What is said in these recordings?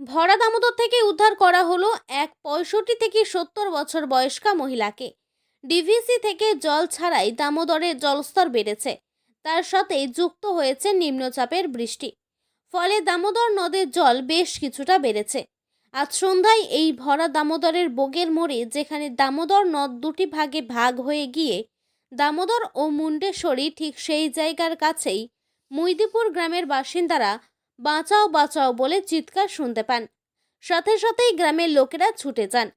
ভরা দামোদর থেকে উদ্ধার করা হলো এক পঁয়ষট্টি থেকে সত্তর বছর বয়স্কা মহিলাকে। ডিভিসি থেকে জল ছাড়াই দামোদরের জলস্তর বেড়েছে। তার সাথে যুক্ত হয়েছে নিম্নচাপের বৃষ্টি। ফলে দামোদর নদের জল বেশ কিছুটা বেড়েছে। আজ সন্ধ্যায় এই ভরা দামোদরের বোগের মোড়ে যেখানে দামোদর নদ দুটি ভাগে ভাগ হয়ে গিয়ে দামোদর ও মুন্ডেশ্বরী ঠিক সেই জায়গার কাছেই মুইদিপুর গ্রামের বাসিন্দারা বাঁচাও বাঁচাও বলে চিৎকার শুনতে পান। সাথে সাথেই গ্রামের লোকেরা ছুটে যান।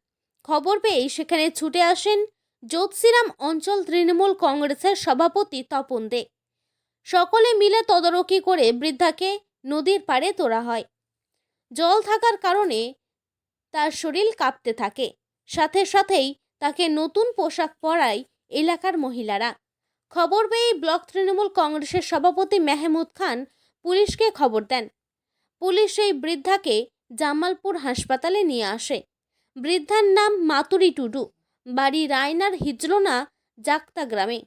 খবর পেয়েই সেখানে ছুটে আসেন জ্যোৎসিরাম অঞ্চল তৃণমূল কংগ্রেসের সভাপতি তপন দে। সকলে মিলে তদারকি করে বৃদ্ধাকে নদীর পাড়ে তোলা হয়। জল থাকার কারণে তার শরীর কাঁপতে থাকে। সাথে সাথেই তাকে নতুন পোশাক পরায় এলাকার মহিলারা। খবর পেয়েই ব্লক তৃণমূল কংগ্রেসের সভাপতি মেহমুদ খান পুলিশকে খবর দেন। পুলিশ এই বৃদ্ধাকে জামালপুর হাসপাতালে নিয়ে আসে। বৃদ্ধার নাম মাতুরি টুডু, বাড়ি রায়নার হিজলোনা জাক্তা গ্রামে।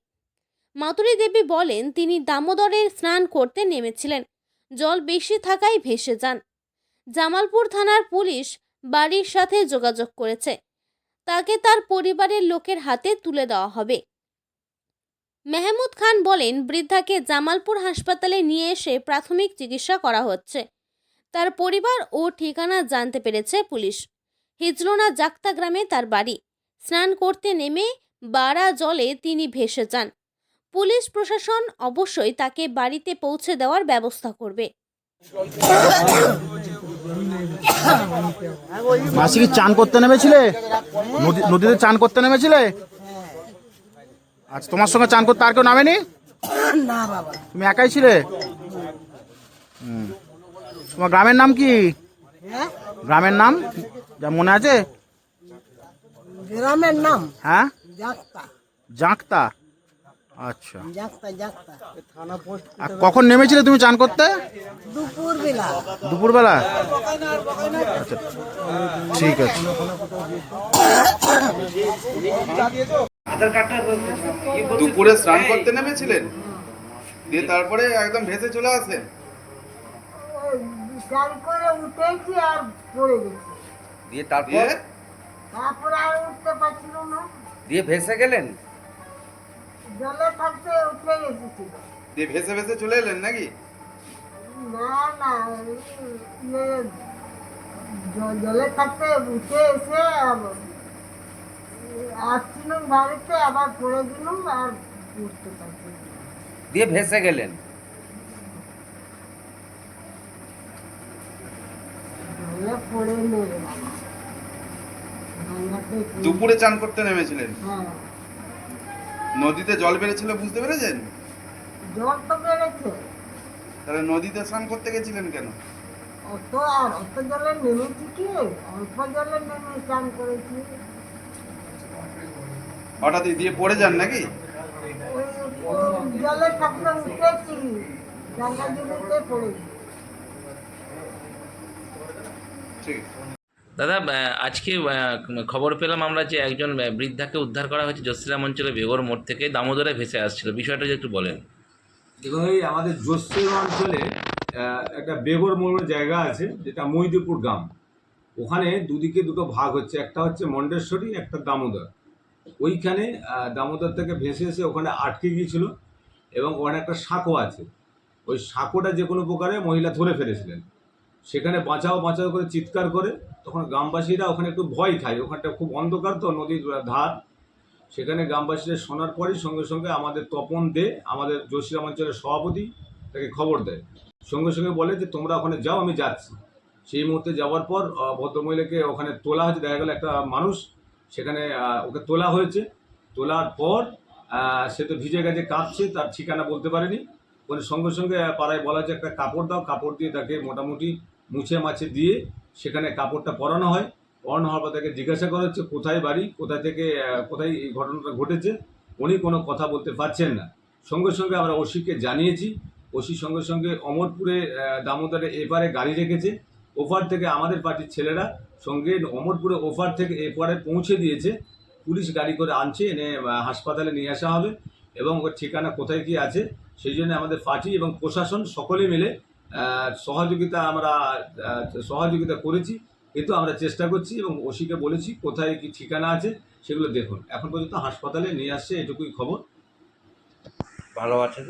মাতুরি দেবী বলেন, তিনি দামোদরে স্নান করতে নেমেছিলেন। জল বেশি থাকায় ভেসে যান। জামালপুর থানার পুলিশ বাড়ির সাথে যোগাযোগ করেছে। তাকে তার পরিবারের লোকের হাতে তুলে দেওয়া হবে। মেহমুদ খান বলেন, বৃদ্ধাকে জামালপুর হাসপাতালে নিয়ে এসে প্রাথমিক চিকিৎসা করা হচ্ছে। তার পরিবার ও ঠিকানা জানতে পেরেছে পুলিশ। হিজলোনা জাক্তা গ্রামে তার বাড়ি। স্নান করতে নেমে বাড়া জলে তিনি ভেসে যান। পুলিশ প্রশাসন অবশ্যই তাকে বাড়িতে পৌঁছে দেওয়ার ব্যবস্থা করবে। মাসি কি চান করতে নেমেছিলে? নদীতে চান করতে নেমেছিলে? আচ্ছা তোমার সঙ্গে চান করতে আর কেউ নামেনি? না বাবা। তুমি একাই ছিলে? হুম। তোমার গ্রামের নাম কি? হ্যাঁ? গ্রামের নাম? যা মনে আছে? গ্রামের নাম? হ্যাঁ? জাক্তা জাঁকতা আচ্ছা। জাক্তা জাক্তা আর কখন নেমেছিলে তুমি চান করতে? দুপুর বেলা দুপুরবেলা? আচ্ছা ঠিক আছে। দুপুরে স্নান করতে নেমেছিলেন? দিয়ে তারপরে একদম ভেসে চলে আসেন স্নান করে উঠেছি আর পড়ে গেছি। দিয়ে তারপর? দিয়ে? তারপরে আর উঠতে পারছিল না। দিয়ে ভেসে গেলেন? জলে থাকতে উঠে গেছি দিয়ে ভেসে ভেসে চলে এলেন নাকি? না না জলে থাকতে উঠে এসে আসছিলাম বাড়িতে আবার পড়ে গেলাম আর উঠতে পারছি দিয়ে ভেসে গেলেন। দুপুরে চান করতে নেমেছিলেন? হ্যাঁ। নদীতে জল বেড়েছিল বুঝতে পেরেছেন? জল তো বেড়েছে। তাহলে নদীতে স্নান করতে গেছিলেন কেন? অত আর অত জলে নেমেছি কি? অল্প জলে নেমে স্নান করেছি। হঠাৎই দিয়ে পড়ে যান নাকি? দাদা আজকে খবর পেলাম আমরা যে একজন বৃদ্ধাকে উদ্ধার করা হয়েছে জসিরাম অঞ্চলে বেগর মোড় থেকে দামোদরে ভেসে আসছিল। বিষয়টা যদি একটু বলেন। এবং এই আমাদের জোসের অঞ্চলে একটা বেগর মোড়ের জায়গা আছে যেটা মহিদিপুর গ্রাম। ওখানে দুদিকে দুটো ভাগ হচ্ছে একটা হচ্ছে মন্ডেশ্বরী একটা দামোদর। ওইখানে দামোদর থেকে ভেসে এসে ওখানে আটকে গিয়েছিল এবং ওখানে একটা সাঁকো আছে। ওই সাঁকোটা যে কোনো প্রকারে মহিলা ধরে ফেলেছিলেন। সেখানে বাঁচাও বাঁচাও করে চিৎকার করে তখন গ্রামবাসীরা ওখানে একটু ভয় খায়। ওখানটা খুব অন্ধকার তো, নদীর ধার। সেখানে গ্রামবাসীরা শোনার পরই সঙ্গে সঙ্গে আমাদের তপন দে, আমাদের জসিরাম অঞ্চলের সভাপতি, তাকে খবর দেয়। সঙ্গে সঙ্গে বলে যে, তোমরা ওখানে যাও, আমি যাচ্ছি। সেই মুহূর্তে যাওয়ার পর ভদ্রমহিলাকে ওখানে তোলা হয়েছে, দেখা গেল একটা মানুষ। সেখানে ওকে তোলা হয়েছে। তোলার পর সে তো ভিজে গেছে, কাঁপছে, তার ঠিকানা বলতে পারেনি। ওখানে সঙ্গে সঙ্গে পাড়ায় বলা হচ্ছে একটা কাপড় দাও। কাপড় দিয়ে তাকে মোটামুটি মুছে মাছে দিয়ে সেখানে কাপড়টা পরানো হয়। পরানো হওয়ার পর তাকে জিজ্ঞাসা করা হচ্ছে, কোথায় বাড়ি? কোথায় থেকে কোথায় এই ঘটনাটা ঘটেছে? উনি কোনো কথা বলতে পারছেন না। সঙ্গে সঙ্গে আমরা ওসিকে জানিয়েছি। ওসি সঙ্গে সঙ্গে অমরপুরে দামোদরে এপারে গাড়ি রেখেছে। ওপার থেকে আমাদের পার্টির ছেলেরা সঙ্গে অমরপুরে ওপার থেকে এপারে পৌঁছে দিয়েছে। পুলিশ গাড়ি করে আনছে এনে হাসপাতালে নিয়ে আসা হবে এবং ওর ঠিকানা কোথায় কি আছে সেই জন্য আমাদের পার্টি এবং প্রশাসন সকলে মিলে সহযোগিতা আমরা সহযোগিতা করেছি। কিন্তু আমরা চেষ্টা করছি এবং ওসিকে বলেছি কোথায় কি ঠিকানা আছে সেগুলো দেখুন। এখন পর্যন্ত হাসপাতালে নিয়ে আসছে এটুকুই খবর। ভালো আছে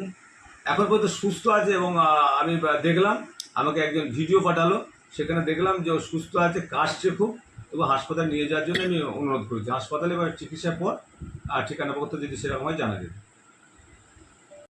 এখন পর্যন্ত সুস্থ আছে এবং আমি দেখলাম আমাকে একজন ভিডিও পাঠালো। সেখানে দেখলাম যে ও সুস্থ আছে, কাশছে খুব এবং হাসপাতালে নিয়ে যাওয়ার জন্য আমি অনুরোধ করেছি। হাসপাতালে বা চিকিৎসার পর, আর ঠিকানাপত্র যদি সেরকম হয় জানা যাবে।